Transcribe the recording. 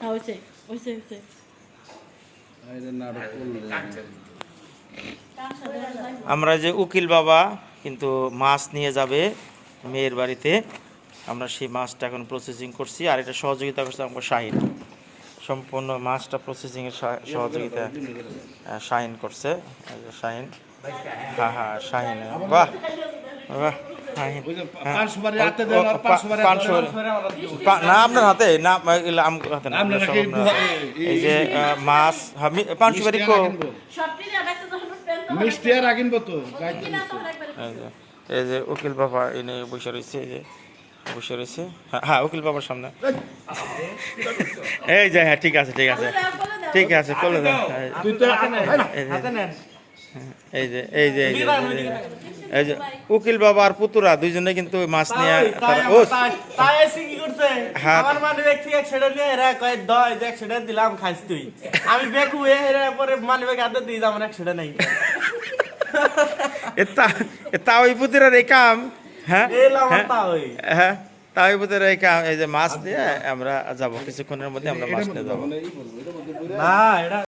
হ্যাঁ হয়েছে হয়েছে হয়েছে আমরা যে উকিল বাবা কিন্তু মাছ নিয়ে যাবে মেয়ের বাড়িতে আমরা সেই মাছটা এখন প্রসেসিং করছি আর এটা সহযোগিতা করছে আমার শাহিন। সম্পূর্ণ মাছটা প্রসেসিংয়ের সহ- সহযোগিতা শাহিন করছে। শাহিন। হ্যাঁ হ্যাঁ শাহিন। বাহ বাহ। হ্যাঁ। না আপনার হাতে? হাতে। এই- এই যে মাছ হ্যাঁ, পান সুপারি মিষ্টি আর তো। এই যে উকিল বাবা এনে বসে রয়েছে এই যে বসে রয়েছে। হ্যাঁ, হ্যাঁ উকিল বাবার সামনে। এই যে হ্যাঁ ঠিক আছে ঠিক আছে। ঠিক আছে করলে এই যে- এই যে এই যে এই যে উকিল বাবা আর পুতুরা দুইজনে কিন্তু মাছ নিয়ে তারা- ও তাই এসে কি করছে? হ্যাঁ। আমার মানে ব্যক্তি একশোটা নিয়ে এরা কয় দ এই যে দিলাম খাইস তুই। আমি বেকু এরা পরে মানে হাতে দিয়ে নাই। এটা এটা ওই পুতুরার এই কাম হ্যাঁ? হ্যাঁ? হ্যাঁ? এই কাম এই যে মাছ দিয়ে আমরা যাব কিছুক্ষণের মধ্যে আমরা মাছ নিয়ে যাব। না এটা